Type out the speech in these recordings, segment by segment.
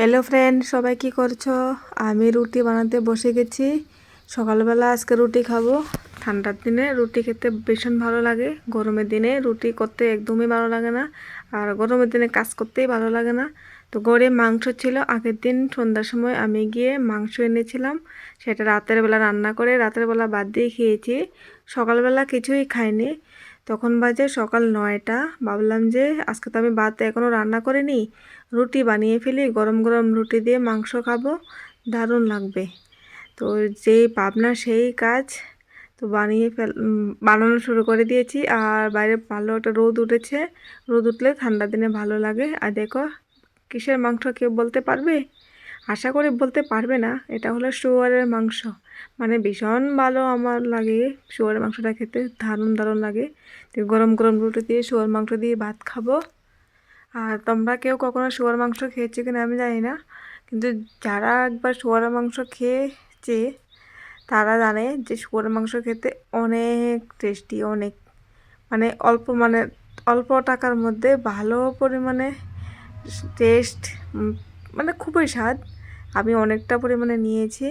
Hello friend সবাই কি করছ? আমি রুটি বানাতে বসে গেছি। সকালবেলা আজকে রুটি খাব। ঠান্ডার দিনে রুটি খেতে ভীষণ ভালো লাগে। গরমের দিনে রুটি করতে একদমই ভালো লাগে না। আর গরমের দিনে কাজ করতেই ভালো লাগে না। তো গড়ে মাংস ছিল। আগের দিন সন্ধ্যার সময় আমি গিয়ে মাংস এনেছিলাম। সেটা রাতের বেলা রান্না করে রাতের বেলা বাদ দিয়ে খেয়েছি। সকালবেলা কিছুই খাইনি। তখন বাজে সকাল নয়টা। ভাবলাম যে আজকে তো আমি ভাত এখনও রান্না করিনি, রুটি বানিয়ে ফেলি, গরম গরম রুটি দিয়ে মাংস খাব, দারুণ লাগবে। তো যেই ভাবনা সেই কাজ, তো বানিয়ে ফেল বানানো শুরু করে দিয়েছি। আর বাইরে ভালো একটা রোদ উঠেছে, রোদ উঠলে ঠান্ডা দিনে ভালো লাগে। আর দেখো, কিসের মাংস কেউ বলতে পারবে? আশা করি বলতে পারবে না, এটা হলো শুয়ারের মাংস। মানে ভীষণ ভালো আমার লাগে শুয়ারের মাংসটা খেতে, দারুণ দারুণ লাগে। গরম গরম রুটি দিয়ে শুয়ার মাংস দিয়ে ভাত খাব। আর তোমরা কেউ কখনো শুয়ার মাংস খেয়েছো কিনা আমি জানি না, কিন্তু যারা একবার শুয়ার মাংস খেয়েছে, তারা জানে যে শুয়ার মাংস খেতে অনেক টেস্টি অনেক মানে অল্প মানে অল্প টাকার মধ্যে ভালো পরিমাণে টেস্ট মানে খুবই স্বাদ। আমি অনেকটা পরিমাণে নিয়েছি।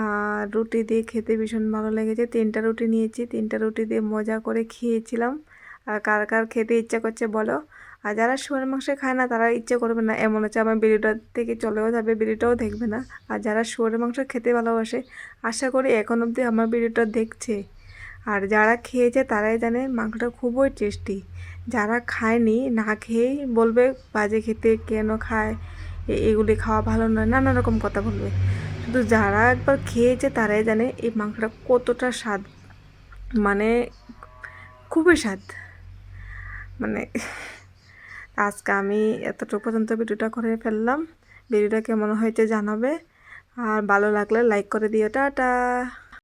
আর রুটি দিয়ে খেতে ভীষণ ভালো লেগেছে। তিনটা রুটি নিয়েছি। তিনটা রুটি দিয়ে মজা করে খেয়েছিলাম। আর কার কার খেতে ইচ্ছা করছে বলো? আর যারা শুয়ার মাংস খায় না, তারা ইচ্ছে করবে না। এমন হচ্ছে আমার ভিডিওটা থেকে চলেও যাবে বিড়িটাও দেখবে না। আর যারা শুয়ার মাংস খেতে ভালোবাসে, আশা করি এখন অবধি আমার বিড়িটা দেখছে। আর যারা খেয়েছে, তারাই জানে মাংসটা খুবই টেস্টি। যারা খায়নি, না খেয়েই বলবে বাজে খেতে কেন খায়? এগুলি খাওয়া ভালো নয়, নানা রকম কথা বলবে। শুধু যারা একবার খেয়েছে তারাই জানে এই মাংসটা কতটা স্বাদ। মানে খুবই স্বাদ। মানে আজকে আমি এতটুকু পর্যন্ত ভিডিওটা করে ফেললাম। ভিডিওটা কেমন হয়েছে জানাবে। আর ভালো লাগলে লাইক করে দিও। টাটা!